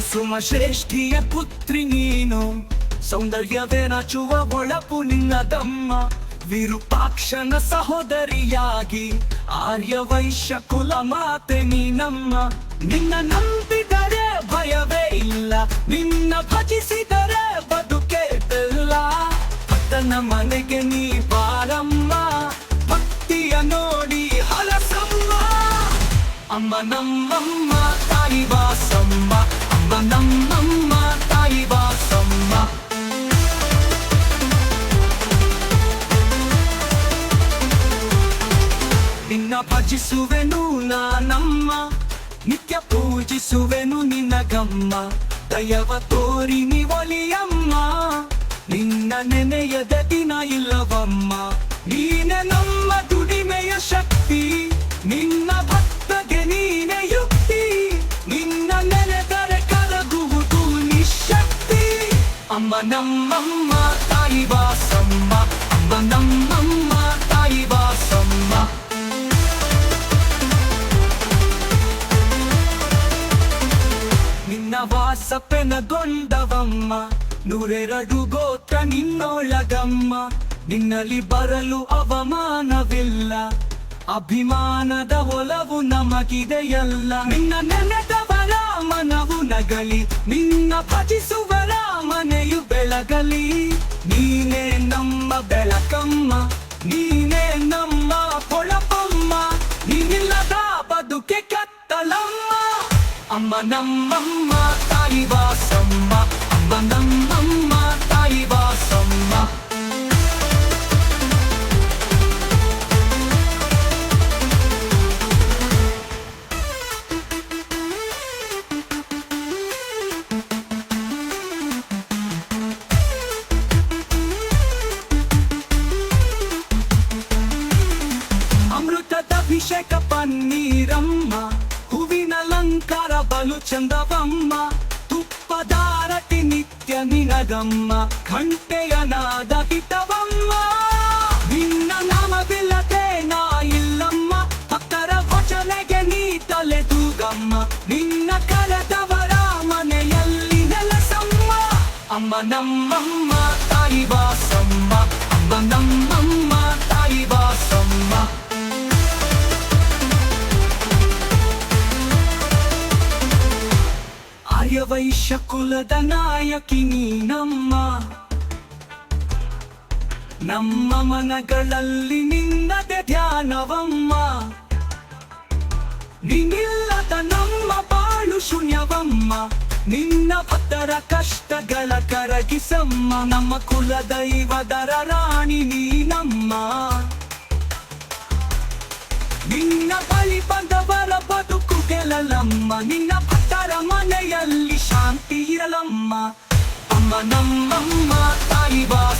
ಸುಮ ಶ್ರೇಷ್ಠಿಯ ಪುತ್ರಿ ನೀನು ಸೌಂದರ್ಯವೇ ನಾಚುವ ಒಳಪು ನಿನ್ನದಮ್ಮ ವಿರೂಪಾಕ್ಷನ ಸಹೋದರಿಯಾಗಿ ಆರ್ಯ ವೈಶ್ಯ ಕುಲ ಮಾತೆ ನೀನಮ್ಮ. ನಿನ್ನ ನಂಬಿದರೆ ಭಯವೇ ಇಲ್ಲ, ನಿನ್ನ ಭಜಿಸಿದರೆ ಬದುಕೆ ಬೆಲ್ಲ. ಭಕ್ತನ ಮನೆಗೆ ನೀ ಬಾರಮ್ಮ, ಭಕ್ತಿಯ ನೋಡಿ ಹಲಸಮ್ಮ. ಅಮ್ಮ ನಮ್ಮಮ್ಮ ತಾಯಿ ವಾಸಮ್ಮ ಭಜಿಸುವೆನು ನಾನಮ್ಮ, ನಿತ್ಯ ಪೂಜಿಸುವೆನು ನಿನ್ನ ಗಮ್ಮ ದಯವ ತೋರಿ ನಿವಲಿಯಮ್ಮ ನಿನ್ನ ನೆನೆಯದ ದಿನ ಇಲ್ಲವಮ್ಮ. ನೀನೆ ನಮ್ಮ ದುಡಿಮೆಯ ಶಕ್ತಿ, ನಿನ್ನ ಭಕ್ತಗೆ ನೀನೆ ಯುಕ್ತಿ. ನಿನ್ನ ನೆನೆದರೆ ಕರಗುವುದು ನಿಶಕ್ತಿ. ಅಮ್ಮ ನಮ್ಮಮ್ಮ, ತಾಯಿ ವಾಸಮ್ಮ ವಾಸಪೆನಗೊಂಡವಮ್ಮ ನೂರೆರಡು ಗೋತ್ರ ನಿನ್ನೊಳಗಮ್ಮ, ನಿನ್ನಲ್ಲಿ ಬರಲು ಅವಮಾನವಿಲ್ಲ. ಅಭಿಮಾನದ ಒಲವು ನಮಗಿದೆಯಲ್ಲ. ನಿನ್ನ ನೆನೆದವರ ಮನವು ನಗಲಿ, ನಿನ್ನ ಭಜಿಸುವರ ಮನೆಯು ಬೆಳಗಲಿ. ನೀನೇ ನಮ್ಮ ಬೆಳಕಮ್ಮ, ನೀನೇ ನಮ್ಮ ಪೊಳಪಮ್ಮ ನೀನಿಲ್ಲದ ಬದುಕೆ ಕತ್ತಲಮ್ಮ. ಅಮ್ಮ ನಮ್ಮಮ್ಮ. ತಾಯಿ ವಾಸಮ್ಮ ಅಮ್ಮ ನಮ್ಮಮ್ಮ ತಾಯಿ ವಾಸಮ್ಮ ಅಮೃತದ ಅಭಿಷೇಕ ಪನ್ನೀರಮ್ಮ ಹೂವಿನ ನಿನಗಮ್ಮ, ಕಂಟೆಯ ನಾದ ಹಿತವಮ್ಮ ನಿನ್ನ ನಾಮವಿಲ್ಲದೆ ನಾ ಇಲ್ಲಮ್ಮ, ಭಕ್ತರ ವಚನೆಗೆ ನೀ ತಲೆ ತೂಗಮ್ಮ. ನಿನ್ನ ಕರೆದವರ ಮನೆಯಲ್ಲಿ ನೆಲಸಮ್ಮ. ಅಮ್ಮ ನಮ್ಮಮ್ಮ, ತಾಯಿ ವಾಸಮ್ಮ ಅಮ್ಮ ನಮ್ಮಮ್ಮ. ಆರ್ಯವೈಶ್ಯ ಕುಲದ ನಾಯಕಿ ನೀನಮ್ಮ. ನಮ್ಮ ಮನಗಳಲ್ಲಿ ನಿನ್ನದೆ ಧ್ಯಾನವಮ್ಮ. ನಿನ್ನಿಲ್ಲದ ನಮ್ಮ ಬಾಳು ಶೂನ್ಯವಮ್ಮ. ನಿನ್ನ ಭಕ್ತರ ಕಷ್ಟಗಳ ಕರಗಿಸಮ್ಮ. ನಮ್ಮ ಕುಲ ಬದುಕು ಗೆಲ್ಲಲಮ್ಮ ನಿನ್ನ ಭಕ್ತರ ಮನೆಯಲ್ಲಿ ಶಾಂತಿ ಇರಲಮ್ಮ. ಅಮ್ಮ ನಮ್ಮಮ್ಮ ತಾಯಿ ಬಾ.